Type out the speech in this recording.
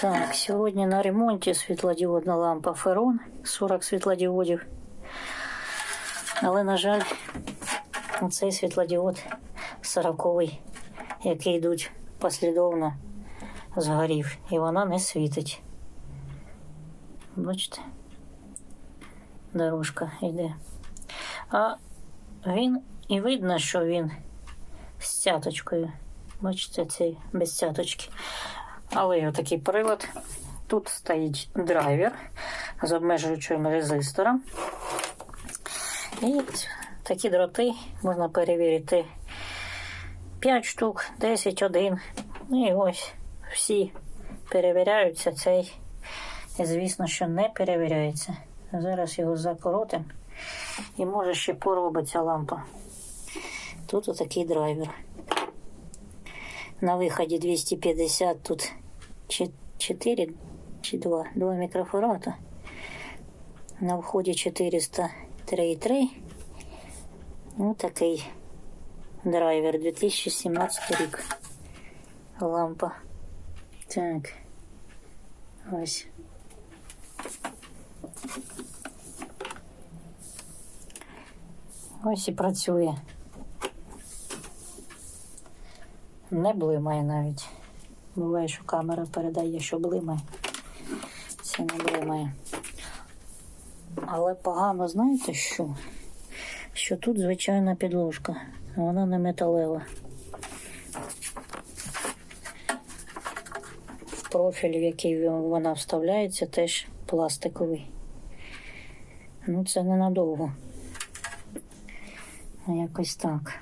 Так, сьогодні на ремонті світлодіодна лампа Ферон 40 світлодіодів. Але, на жаль, цей світлодіод 40 який йдуть послідовно, згорів, і вона не світить. Бачите? Дорожка йде. А він і видно, що він з цяточкою. Бачите, цей без цяточки. Але є такий прилад. Тут стоїть драйвер з обмежуючим резистором. І такі дроти можна перевірити 5 штук, 10, 1. Ну і ось всі перевіряються. Цей, звісно, що не перевіряється. Зараз його закоротимо. І може ще поробиться лампа. Тут отакий драйвер. На виході 250, тут 4 чи 2, 2 мікрофарата. На вході 403,3. Ось такий драйвер 2017 рік. Лампа. Так. Ось. Ось і працює. Не блимає навіть. Буває, що камера передає, що блимає. Це не блимає. Але погано, знаєте що? Що тут звичайна підложка, вона не металева. В профіль, в який вона вставляється, теж пластиковий. Ну, це ненадовго. Якось так.